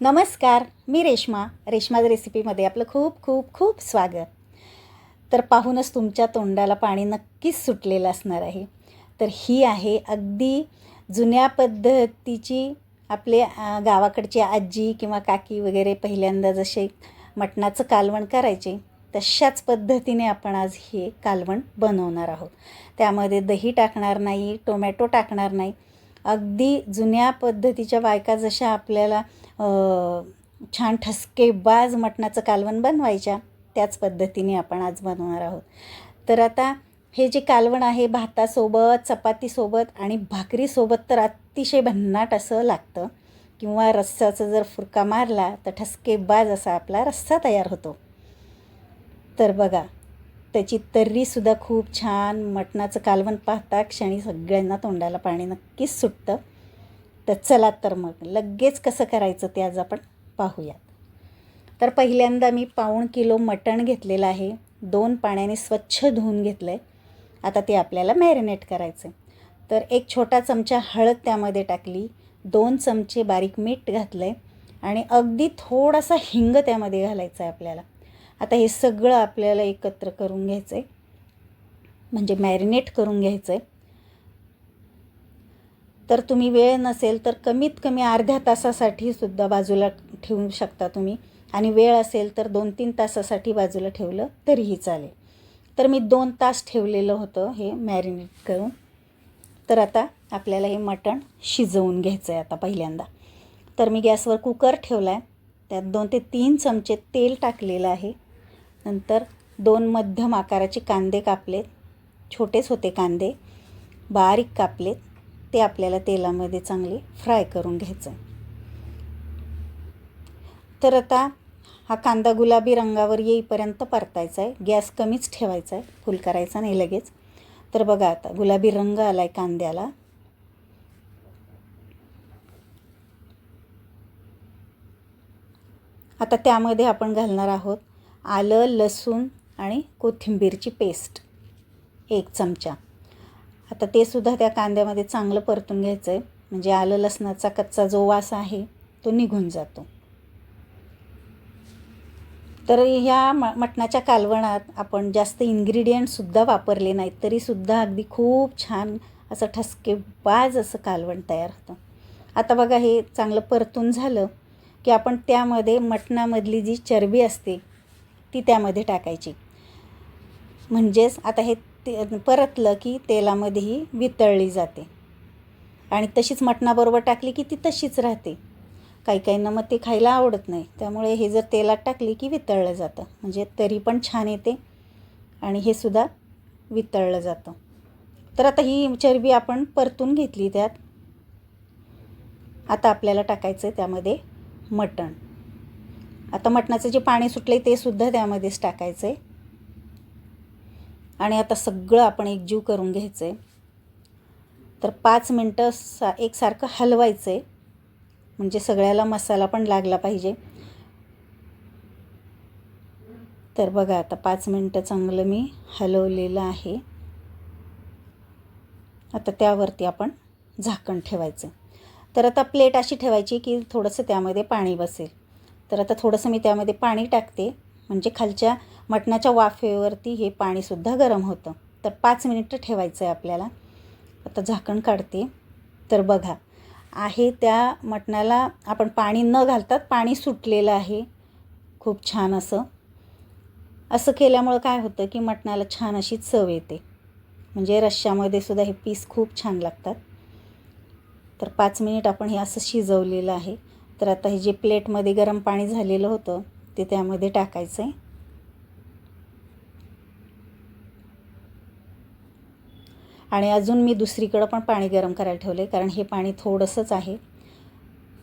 नमस्कार मी रेश्मा. रेश्माज रेसिपीमध्ये आपलं खूप खूप खूप स्वागत. तर पाहूनच तुमच्या तोंडाला पाणी नक्कीच सुटलेलं असणार आहे. तर ही आहे अगदी जुन्या पद्धतीची आपले गावाकडची आजी किंवा काकी वगैरे पहिल्यांदा जसे मटणाचं कालवण करायचे तशाच पद्धतीने आपण आज हे कालवण बनवणार आहोत. त्यामध्ये दही टाकणार नाही टोमॅटो टाकणार नाही अगदी जुन्या पद्धतीच्या बायका जशा आपल्याला छान ठसकेबाज मटणाचं कालवण बनवायच्या त्याच पद्धतीने आपण आज बनवणार आहोत. तर आता हे जे कालवण आहे भातासोबत चपातीसोबत आणि भाकरीसोबत तर अतिशय भन्नाट असं लागतं. किंवा रस्साचा जर फुरका मारला तर ठसकेबाज असा आपला रस्सा तयार होतो. तर बघा त्याची तर्रीसुद्धा खूप छान. मटणाचं कालवण पाहता क्षणी सगळ्यांना तोंडाला पाणी नक्कीच सुटतं. तर चला तर मग लगेच कसं करायचं ते आज आपण पाहूयात. तर पहिल्यांदा मी पाऊण किलो मटण घेतलेलं आहे. दोन पाण्याने स्वच्छ धुवून घेतलं आहे आता ते आपल्याला मॅरिनेट करायचं आहे तर एक छोटा चमचा हळद त्यामध्ये टाकली. दोन चमचे बारीक मीठ घातलं आहे आणि अगदी थोडासा हिंग त्यामध्ये घालायचा आहे आपल्याला. आता हे सगळं आपल्याला एकत्र करून घ्यायचं आहे म्हणजे मॅरिनेट करून घ्यायचं आहे तर तुम्ही वेळ नसेल तर कमीत कमी अर्ध्या तासासाठी सुद्धा बाजूला ठेवू शकता तुम्ही. आणि वेळ असेल तर दोन तीन तासासाठी बाजूला ठेवलं तरीही चालेल. तर मी दोन तास ठेवलेलं होतं हे मॅरिनेट करून. तर आता आपल्याला हे मटण शिजवून घ्यायचं आहे आता पहिल्यांदा. तर मी गॅसवर कुकर ठेवला आहे त्यात दोन ते तीन चमचे तेल टाकलेलं आहे. नंतर दोन मध्यम आकाराचे कांदे कापलेत. छोटेच होते कांदे. बारीक कापलेत. ते आपल्याला तेलामध्ये चांगले फ्राय करून घ्यायचं. तर आता हा कांदा गुलाबी रंगावर येईपर्यंत परतायचा आहे. गॅस कमीच ठेवायचा आहे. फुल करायचा नाही लगेच. तर बघा आता गुलाबी रंग आला आहे कांद्याला. आता त्यामध्ये आपण घालणार आहोत आलं लसूण आणि कोथिंबीरची पेस्ट. एक चमचा. आता ते सुद्धा त्या कांद्यामध्ये चांगलं परतून घ्यायचं आहे म्हणजे आलं लसणाचा कच्चा जो वास आहे तो निघून जातो. तर ह्या म मटणाच्या कालवणात आपण जास्त इन्ग्रेडियंटसुद्धा वापरले नाहीत तरीसुद्धा अगदी खूप छान असं ठसकेबाज असं कालवण तयार होतं. आता बघा हे चांगलं परतून झालं की आपण त्यामध्ये मटणामधली जी चरबी असते ती त्यामध्ये टाकायची. म्हणजेच आता हे ते परतलं की तेलामध्येही वितळली जाते. आणि तशीच मटणाबरोबर टाकली की ती तशीच राहते. काही काहींना मग ते खायला आवडत नाही. त्यामुळे हे जर तेलात टाकली की वितळलं जातं. म्हणजे तरी पण छान येते आणि हे सुद्धा वितळलं जातं. तर आता ही चरबी आपण परतून घेतली त्यात. आता आपल्याला टाकायचं आहे त्यामध्ये मटण. आता मटणाचं जे पाणी सुटलं ते सुद्धा त्यामध्येच टाकायचं आहे आणि आता सगळं आपण एकजीव करून घ्यायचं आहे तर पाच मिनटं सा एकसारखं हलवायचं आहे म्हणजे सगळ्याला मसाला पण लागला पाहिजे. तर बघा आता पाच मिनटं चांगलं मी हलवलेलं आहे. आता त्यावरती आपण झाकण ठेवायचं. तर आता प्लेट अशी ठेवायची की थोडंसं त्यामध्ये पाणी बसेल. तर आता थोडंसं मी त्यामध्ये पाणी टाकते. म्हणजे खालच्या मटणाच्या वाफेवरती हे पाणीसुद्धा गरम होतं. तर पाच मिनिटं ठेवायचं आहे आपल्याला. आता झाकण काढते. तर बघा आहे त्या मटणाला आपण पाणी न घालतात पाणी सुटलेलं आहे. खूप छान असं. असं केल्यामुळं काय होतं की मटणाला छान अशी चव येते. म्हणजे रश्श्यामध्ये सुद्धा हे पीस खूप छान लागतात. तर पाच मिनिट आपण हे असं शिजवलेलं आहे. तर आता हे जे प्लेटमध्ये गरम पाणी झालेलं होतं ते त्यामध्ये टाकायचं आहे आणि अजून मी दुसरीकडं पण पाणी गरम करायला ठेवलं आहे कारण हे पाणी थोडंसंच आहे.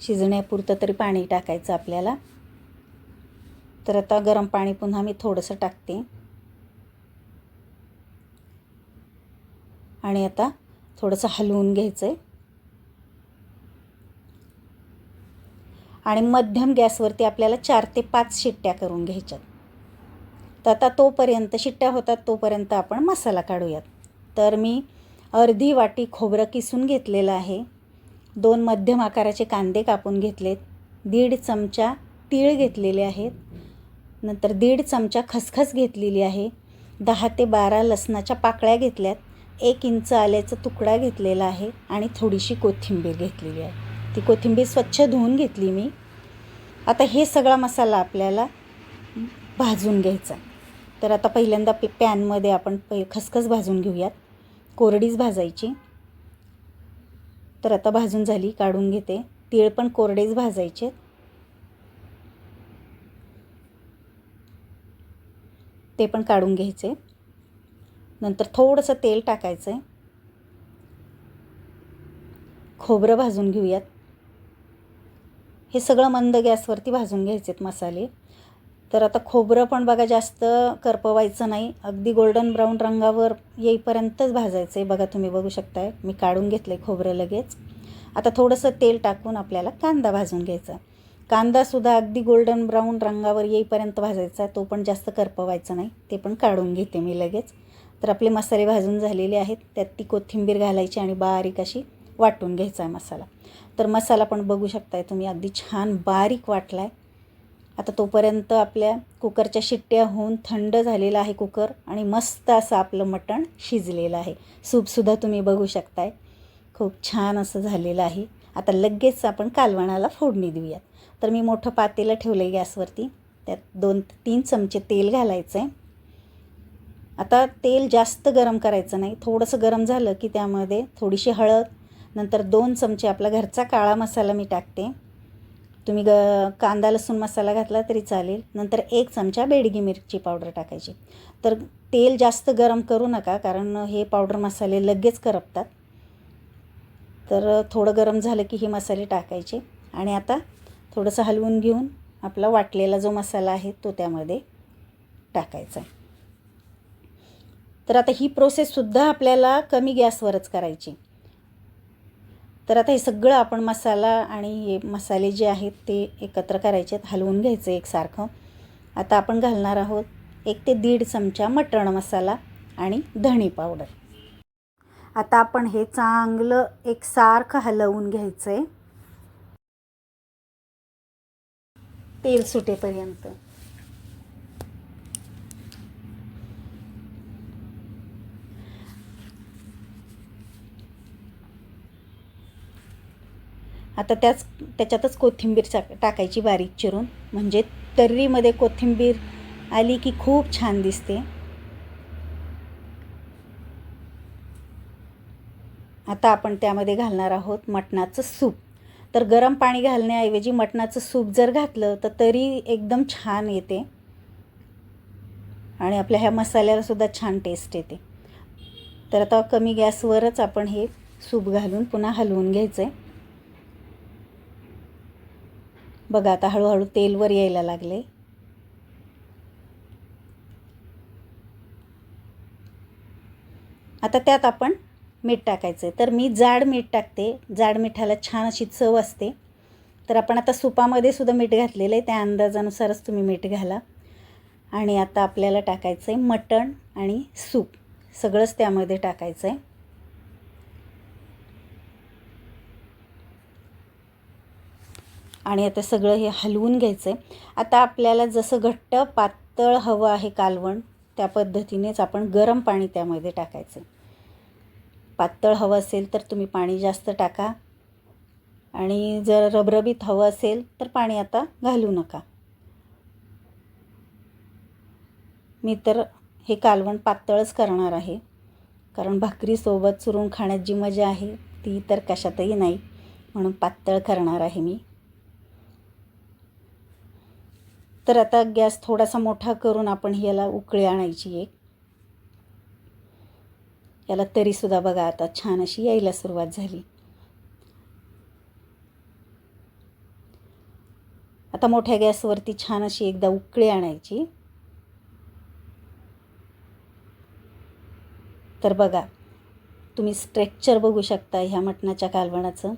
शिजण्यापुरतं तरी पाणी टाकायचं आपल्याला. तर आता गरम पाणी पुन्हा मी थोडंसं टाकते. आणि आता थोडंसं हलवून घ्यायचं आहे आणि मध्यम गॅसवरती आपल्याला चार ते पाच शिट्ट्या करून घ्यायच्यात. तर आता तोपर्यंत शिट्ट्या होतात तोपर्यंत आपण मसाला काढूयात. तर मी अर्धी वाटी खोबरं किसून घेतलेलं आहे. दोन मध्यम आकाराचे कांदे कापून घेतलेत. दीड चमचा तीळ घेतलेले आहेत. नंतर दीड चमचा खसखस घेतलेली आहे. दहा ते बारा लसणाच्या पाकळ्या घेतल्यात. एक इंच आल्याचा तुकडा घेतलेला आहे आणि थोडीशी कोथिंबीर घेतलेली आहे. ती कोथिंबीर स्वच्छ धुवून घेतली मी. आता हे सगळा मसाला आपल्याला भाजून घ्यायचा तर आता पहिल्यांदा पे पॅनमध्ये आपण पै खसखस भाजून घेऊयात. कोरडीच भाजायची. तर आता भाजून झाली काढून घेते. तीळ पण कोरडेच भाजायचे. ते पण काढून घ्यायचे. नंतर थोडंसं तेल टाकायचं आहे खोबरं भाजून घेऊयात. हे सगळं मंद गॅसवरती भाजून घ्यायचेत मसाले. तर आता खोबरं पण बघा जास्त करपवायचं नाही. अगदी गोल्डन ब्राऊन रंगावर येईपर्यंतच भाजायचं आहे बघा तुम्ही बघू शकताय. मी काढून घेतलं आहे खोबरं लगेच. आता थोडंसं तेल टाकून आपल्याला कांदा भाजून घ्यायचा. कांदासुद्धा अगदी गोल्डन ब्राऊन रंगावर येईपर्यंत भाजायचा. तो पण जास्त करपवायचा नाही. ते पण काढून घेते मी लगेच. तर आपले मसाले भाजून झालेले आहेत. त्यात ती कोथिंबीर घालायची आणि बारीक अशी वाटून घ्यायचा आहे मसाला. तर मसाला पण बघू शकताय तुम्ही अगदी छान बारीक वाटला आहे आता तोपर्यंत आपल्या कुकरच्या शिट्ट्या होऊन थंड झालेला आहे कुकर आणि मस्त असं आपलं मटण शिजलेलं आहे. सूपसुद्धा तुम्ही बघू शकताय. खूप छान असं झालेलं आहे. आता लगेच आपण कालवणाला फोडणी देऊयात. तर मी मोठं पातेलं ठेवलं आहे गॅसवरती. त्यात दोन तीन चमचे तेल घालायचं आहे आता तेल जास्त गरम करायचं नाही. थोडंसं गरम झालं की त्यामध्ये थोडीशी हळद नंतर दोन चमचे आपला घरचा काळा मसाला मी टाकते. तुम्ही ग कांदा लसूण मसाला घातला तरी चालेल. नंतर एक चमचा बेडगी मिरची पावडर टाकायची. तर तेल जास्त गरम करू नका कारण हे पावडर मसाले लगेच करपतात. तर थोडं गरम झालं की हे मसाले टाकायचे. आणि आता थोडंसं हलवून घेऊन आपला वाटलेला जो मसाला आहे तो त्यामध्ये टाकायचा. तर आता ही प्रोसेससुद्धा आपल्याला कमी गॅसवरच करायची. तर आता हे सगळं आपण मसाला आणि हे मसाले जे आहेत ते एकत्र करायचे आहेत हलवून घ्यायचं एकसारखं. आता आपण घालणार आहोत एक ते दीड चमचा मटण मसाला आणि धणी पावडर. आता आपण हे चांगलं एकसारखं हलवून घ्यायचं आहे तेल सुटेपर्यंत. आता त्याच त्याच्यातच कोथिंबीर टाक टाकायची बारीक चिरून. म्हणजे तर्रीमध्ये कोथिंबीर आली की खूप छान दिसते. आता आपण त्यामध्ये घालणार आहोत मटणाचं सूप. तर गरम पाणी घालण्याऐवजी मटणाचं सूप जर घातलं तर तरी एकदम छान येते. आणि आपल्या ह्या मसाल्यालासुद्धा छान टेस्ट येते. तर आता कमी गॅसवरच आपण हे सूप घालून पुन्हा हलवून घ्यायचं आहे बघा आता हळूहळू तेलवर यायला लागले. आता त्यात आपण मीठ टाकायचं आहे तर मी जाड मीठ टाकते. जाड मिठाला छान अशी चव असते. तर आपण आता सुपामध्ये सुद्धा मीठ घातलेलं आहे त्या अंदाजानुसारच तुम्ही मीठ घाला. आणि आता आपल्याला टाकायचं आहे मटण आणि सूप. सगळंच त्यामध्ये टाकायचं आहे आणि आता सगळं हे हलवून घ्यायचं आहे आता आपल्याला जसं घट्ट पातळ हवं आहे कालवण त्या पद्धतीनेच आपण गरम पाणी त्यामध्ये टाकायचं. पातळ हवं असेल तर तुम्ही पाणी जास्त टाका. आणि जर रबरबीत हवं असेल तर पाणी आता घालू नका. मी तर हे कालवण पातळच करणार आहे. कारण भाकरीसोबत चुरून खाण्यात जी मजा आहे ती तर कशातही नाही. म्हणून पातळ करणार आहे मी. तर आता गॅस थोडासा मोठा करून आपण याला उकळी आणायची एक. याला तरीसुद्धा बघा आता छान अशी यायला सुरुवात झाली. आता मोठ्या गॅसवरती छान अशी एकदा उकळी आणायची. तर बघा तुम्ही स्ट्रेक्चर बघू शकता ह्या मटणाच्या कालवणाचं.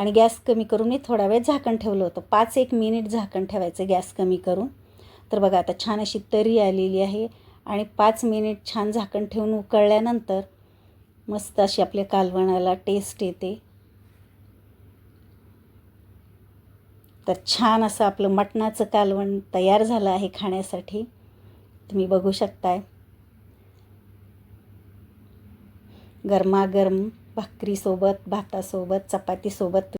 आणि गॅस कमी करून मी थोडा वेळ झाकण ठेवलं होतं. पाच एक मिनिट झाकण ठेवायचं गॅस कमी करून. तर बघा आता छान अशी तरी आलेली आहे आणि पाच मिनिट छान झाकण ठेवून उकळल्यानंतर मस्त अशी आपल्या कालवणाला टेस्ट येते. तर छान असं आपलं मटणाचं कालवण तयार झालं आहे खाण्यासाठी. तुम्ही बघू शकताय. गरमागरम भाकरीसोबत भातासोबत चपातीसोबत